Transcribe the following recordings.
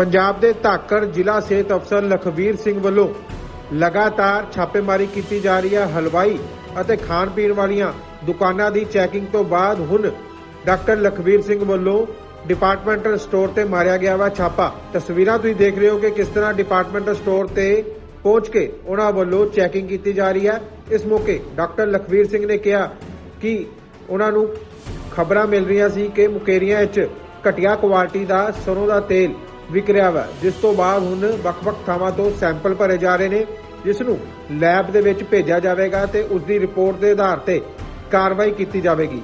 ਪੰਜਾਬ ਦੇ ਧਾਕੜ ਜ਼ਿਲ੍ਹਾ ਸਿਹਤ ਅਫਸਰ ਲਖਵੀਰ ਸਿੰਘ ਵੱਲੋਂ ਲਗਾਤਾਰ ਛਾਪੇਮਾਰੀ ਕੀਤੀ ਜਾ ਰਹੀ ਹੈ। ਹਲਵਾਈ ਅਤੇ ਖਾਣ ਪੀਣ ਵਾਲੀਆਂ ਦੁਕਾਨਾਂ ਦੀ ਚੈਕਿੰਗ ਤੋਂ ਬਾਅਦ ਹੁਣ ਡਾਕਟਰ ਲਖਵੀਰ ਸਿੰਘ ਵੱਲੋਂ ਡਿਪਾਰਟਮੈਂਟਲ ਸਟੋਰ ਤੇ ਮਾਰਿਆ ਗਿਆ ਵਾ ਛਾਪਾ। ਤਸਵੀਰਾਂ ਤੁਸੀਂ ਦੇਖ ਰਹੇ ਹੋ ਕਿ ਕਿਸ ਤਰ੍ਹਾਂ ਡਿਪਾਰਟਮੈਂਟਲ ਸਟੋਰ ਤੇ ਪਹੁੰਚ ਕੇ ਉਹਨਾਂ ਵੱਲੋਂ ਚੈਕਿੰਗ ਕੀਤੀ ਜਾ ਰਹੀ ਹੈ। ਇਸ ਮੌਕੇ ਡਾਕਟਰ ਲਖਵੀਰ ਸਿੰਘ ਨੇ ਕਿਹਾ ਕਿ ਉਹਨਾਂ ਨੂੰ ਖਬਰਾਂ ਮਿਲ ਰਹੀਆਂ ਸੀ ਕਿ ਮੁਕੇਰੀਆਂ ਵਿੱਚ ਘਟੀਆ ਕੁਆਲਿਟੀ ਦਾ ਸਰੋਂ ਦਾ ਤੇਲ ਵਿਕ ਰਿਹਾ ਵਾ। ਜਿਸ ਤੋਂ ਬਾਅਦ ਹੁਣ ਵੱਖ-ਵੱਖ ਥਾਵਾਂ ਤੋਂ ਸੈਂਪਲ ਭਰੇ ਜਾ ਰਹੇ ਨੇ, ਜਿਸ ਨੂੰ ਲੈਬ ਦੇ ਵਿੱਚ ਭੇਜਿਆ ਜਾਵੇਗਾ ਤੇ ਉਸ ਦੀ ਰਿਪੋਰਟ ਦੇ ਆਧਾਰ ਤੇ ਕਾਰਵਾਈ ਕੀਤੀ ਜਾਵੇਗੀ।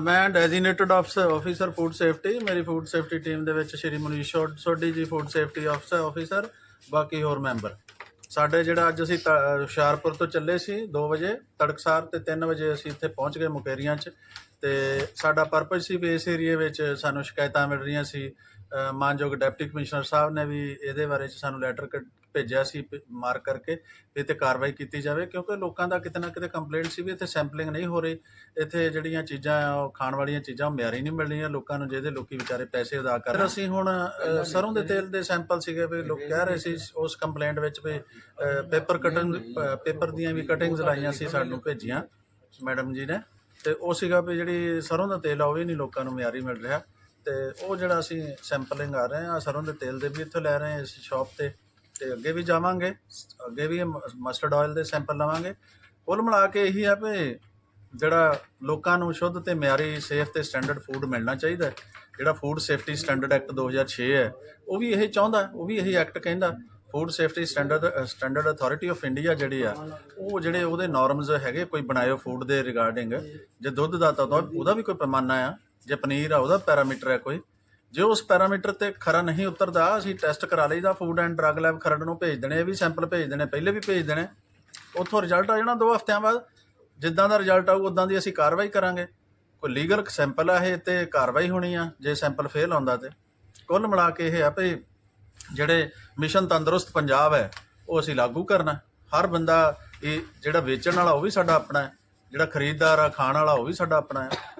ਮੈਂ ਡੈਜ਼ਿਗਨੇਟਡ ਆਫਸਰ ਆਫੀਸਰ ਫੂਡ ਸੇਫਟੀ ਮੇਰੀ ਫੂਡ ਸੇਫਟੀ ਟੀਮ ਦੇ ਵਿੱਚ ਸ਼੍ਰੀ ਮਨੀਸ਼ ਸੋਢੀ ਜੀ ਫੂਡ ਸੇਫਟੀ ਆਫਸਰ ਆਫੀਸਰ ਬਾਕੀ ਹੋਰ ਮੈਂਬਰ ਸਾਡੇ ਜਿਹੜਾ ਅੱਜ ਅਸੀਂ ਤ- ਹੁਸ਼ਿਆਰਪੁਰ ਤੋਂ ਚੱਲੇ ਸੀ 2 ਵਜੇ, ਤੜਕਸਾਰ ਤੇ 3 ਵਜੇ ਅਸੀਂ ਇੱਥੇ ਪਹੁੰਚ ਗਏ ਮੁਕੇਰੀਆਂ 'ਚ ਤੇ ਸਾਡਾ ਪਰਪਸ ਸੀ ਵੀ ਇਸ ਏਰੀਏ ਵਿੱਚ ਸਾਨੂੰ ਸ਼ਿਕਾਇਤਾਂ ਮਿਲ ਰਹੀਆਂ ਸੀ ਮਾਨਯੋਗ ਡਿਪਟੀ ਕਮਿਸ਼ਨਰ ਸਾਹਿਬ ਨੇ ਵੀ ਇਹਦੇ ਬਾਰੇ 'ਚ ਸਾਨੂੰ ਲੈਟਰ ਭੇਜਿਆ ਸੀ ਮਾਰਕ ਕਰਕੇ ਵੀ ਇਹ ਤੇ ਕਾਰਵਾਈ ਕੀਤੀ ਜਾਵੇ ਕਿਉਂਕਿ ਲੋਕਾਂ ਦਾ ਕਿਤੇ ਨਾ ਕਿਤੇ ਕੰਪਲੇਂਟ ਸੀ ਵੀ ਇੱਥੇ ਸੈਂਪਲਿੰਗ ਨਹੀਂ ਹੋ ਰਹੀ। ਇੱਥੇ ਜਿਹੜੀਆਂ ਚੀਜ਼ਾਂ ਉਹ ਖਾਣ ਵਾਲੀਆਂ ਚੀਜ਼ਾਂ ਮਿਆਰੀ ਨਹੀਂ ਮਿਲ ਰਹੀਆਂ ਲੋਕਾਂ ਨੂੰ ਜਿਹਦੇ ਲੋਕੀ ਵਿਚਾਰੇ ਪੈਸੇ ਅਦਾ ਕਰ ਰਹੇ ਅਸੀਂ ਹੁਣ ਅ, ਸਰੋਂ ਦੇ ਤੇਲ ਦੇ ਸੈਂਪਲ ਸੀਗੇ ਵੀ ਲੋਕ ਕਹਿ ਰਹੇ ਸੀ ਉਸ ਕੰਪਲੇਂਟ ਵਿੱਚ ਵੀ ਪੇਪਰ ਕਟਿੰਗ ਪੇਪਰ ਦੀਆਂ ਵੀ ਕਟਿੰਗਸ ਲਾਈਆਂ ਸੀ ਸਾਨੂੰ ਭੇਜੀਆਂ ਮੈਡਮ ਜੀ ਨੇ। ਤੇ ਉਹ ਸੀਗਾ ਵੀ ਜਿਹੜੀ ਸਰੋਂ ਦਾ ਤੇਲ ਆ ਉਹ ਵੀ ਨਹੀਂ ਲੋਕਾਂ ਨੂੰ ਮਿਆਰੀ ਮਿਲ ਰਿਹਾ। ਤੇ ਉਹ ਜਿਹੜਾ ਅਸੀਂ ਸੈਂਪਲਿੰਗ ਆ ਰਹੇ ਹਾਂ, ਸਰੋਂ ਦੇ ਤੇਲ ਦੇ ਵੀ ਇੱਥੋਂ ਲੈ ਰਹੇ ਆ ਇਸ ਸ਼ਾਪ ਤੇ ਤੇ ਅੱਗੇ ਵੀ ਜਾਵਾਂਗੇ, ਅੱਗੇ ਵੀ ਮਸਟਰਡ ਆਇਲ ਦੇ ਸੈਂਪਲ ਲਵਾਂਗੇ। ਕੁੱਲ ਮਿਲਾ ਕੇ ਇਹੀ ਆ ਵੀ ਜਿਹੜਾ ਲੋਕਾਂ ਨੂੰ ਸ਼ੁੱਧ ਤੇ ਮਿਆਰੀ ਸੇਫ ਤੇ ਸਟੈਂਡਰਡ ਫੂਡ ਮਿਲਣਾ ਚਾਹੀਦਾ ਜਿਹੜਾ ਫੂਡ ਸੇਫਟੀ ਸਟੈਂਡਰਡ ਐਕਟ 2006 ਹੈ, ਉਹ ਵੀ ਇਹ ਚਾਹੁੰਦਾ, ਉਹ ਵੀ ਇਹੀ ਐਕਟ ਕਹਿੰਦਾ food safety standard standard authority of India ਜਿਹੜੀ ਆ, ਉਹ ਜਿਹੜੇ ਉਹਦੇ ਨਾਰਮਸ ਹੈਗੇ, ਕੋਈ ਬਣਾਇਓ ਫੂਡ ਦੇ ਰਿਗਾਰਡਿੰਗ ਜੇ ਦੁੱਧ ਦਾ ਤਾਂ ਉਹਦਾ ਵੀ ਕੋਈ ਪੈਮਾਨਾ ਆ। ਜੇ ਪਨੀਰ ਆ, ਉਹਦਾ ਪੈਰਾਮੀਟਰ ਹੈ ਕੋਈ। ਜੇ ਉਸ ਪੈਰਾਮੀਟਰ ਤੇ ਖਰਾ ਨਹੀਂ ਉਤਰਦਾ, ਅਸੀਂ ਟੈਸਟ ਕਰਾ ਲਈਦਾ food and drug lab Kharar ਨੂੰ ਭੇਜ ਦੇਣੇ, ਇਹ ਵੀ ਸੈਂਪਲ ਭੇਜ ਦੇਣੇ, ਪਹਿਲੇ ਵੀ ਭੇਜ ਦੇਣੇ। ਉੱਥੋਂ ਰਿਜ਼ਲਟ ਆ ਜਾਣਾ ਦੋ ਹਫ਼ਤਿਆਂ ਬਾਅਦ। ਜਿੱਦਾਂ ਦਾ ਰਿਜ਼ਲਟ ਆਊ ਉਦਾਂ ਦੀ ਅਸੀਂ ਕਾਰਵਾਈ ਕਰਾਂਗੇ। ਕੋਈ ਲੀਗਲ ਸੈਂਪਲ ਆ ਇਹ ਤੇ ਕਾਰਵਾਈ ਹੋਣੀ ਆ, ਜੇ ਸੈਂਪਲ ਫੇਲ ਆਉਂਦਾ ਤੇ। ਕੁੱਲ ਮਿਲਾ ਕੇ ਇਹ ਆ ਵੀ ਜਿਹੜੇ ਮਿਸ਼ਨ ਤੰਦਰੁਸਤ ਪੰਜਾਬ ਹੈ, ਉਹ ਅਸੀਂ ਲਾਗੂ ਕਰਨਾ। ਹਰ ਬੰਦਾ ਇਹ ਜਿਹੜਾ ਵੇਚਣ ਵਾਲਾ, ਉਹ ਵੀ ਸਾਡਾ ਆਪਣਾ ਹੈ। ਜਿਹੜਾ ਖਰੀਦਦਾਰ ਆ, ਖਾਣ ਵਾਲਾ, ਉਹ ਵੀ ਸਾਡਾ ਆਪਣਾ ਹੈ।